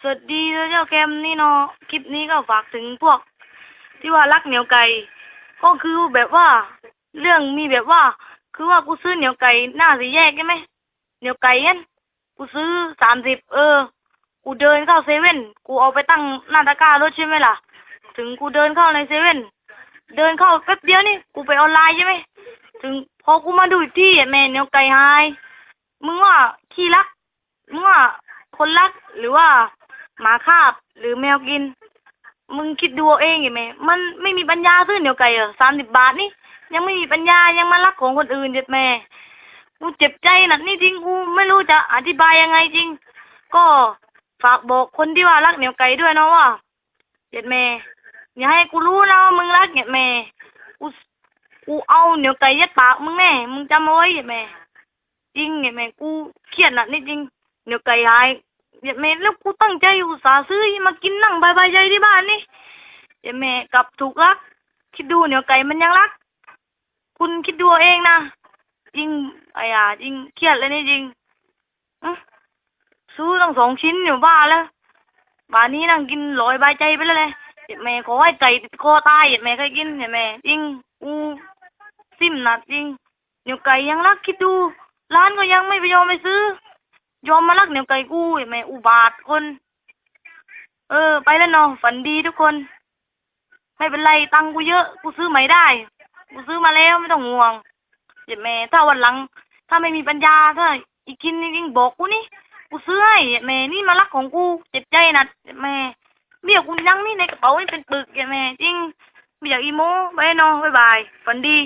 สวัสดีเจ้าแกมนี่เนาะคลิปนี้ก็ฝากถึงพวก ที่ว่ารักเหนียวไก่ ก็คือแบบว่า เรื่องมีแบบว่า คือว่ากูซื้อเหนียวไก่หน้าสีแยกใช่ไหมเหนียวไก่เงี้ยกูซื้อสามสิบเออ กูเดินเข้าเซเว่นกูเอาไปตั้งหน้าตะกร้ารถใช่ไหมล่ะ ถึงกูเดินเข้าในเซเว่นเดินเข้าแป๊บเดียวนี่กูไปออนไลน์ใช่ไหมถึงพอกูมาดูอีกที่แม่เหนียวไก่หายมึงว่าขี้รักมึงว่าคนรักหรือว่า หมาคาบหรือแมวกิน มึงคิดดูเอาเองไงแม่มันไม่มีปัญญาซื้อเหนียวไก่เหรอสามสิบบาทนี่ ยังไม่มีปัญญายังมารักของคนอื่นเด็ดแม่กูเจ็บใจนะนี่จริงกูไม่รู้จะอธิบายยังไงจริง ก็ฝากบอกคนที่ว่ารักเหนียวไก่ด้วยนะว่าเด็ดแม่อย่าให้กูรู้นะว่ามึงรักเด็ดแม่กูกูเอาเหนียวไก่ยัดปากมึงแน่มึงจำเอาไว้เด็ดแม่จริงเด็ดแม่กูเครียดนะนี่จริงเหนียวไก่หาย เด็ดแม่แล้วกูตั้งใจอุตส่าห์ซื้อมากินนั่งบายบายใจที่บ้านนี่เด็ดแม่กลับถูกรัก คิดดูเหนียวไก่มันยังรัก คุณคิดดูเองนะจริงไอ้ยาจริงเครียดเลยนี่จริงซื้อตั้งสองชิ้นอยู่บ้านแล้วบ้านนี้นั่งกินลอยบายใจไปแล้วเลยเห็นแม่ขอให้ไก่ติดคอตายเห็นแม่เคยกินเห็นแม่จริงกูซิมนะจริงเหนียวไก่ยังรักคิดดู ร้านก็ยังไม่ไปยอมไปซื้อ ยอมมารักเหนียวไก่กูเห็นแม่อุบาทคน เออ ไปแล้วเนาะฝันดีทุกคน ไม่เป็นไรตังกูเยอะ กูซื้อใหม่ได้ กูซื้อมาแล้วไม่ต้องห่วงเจ็บแม่ ถ้าวันหลัง ถ้าไม่มีปัญญาถ้าอีกกินจริงบอกกูนี่ กูซื้อให้เจ็บแม่นี่มารักของกูเจ็บใจนะเจ็บแม่เบี้ยกูยังนี่ในกระเป๋านี่เป็นปึกเจ็บแม่จริงไม่อยากอีโมไปเนาะบ๊ายบายฝันดี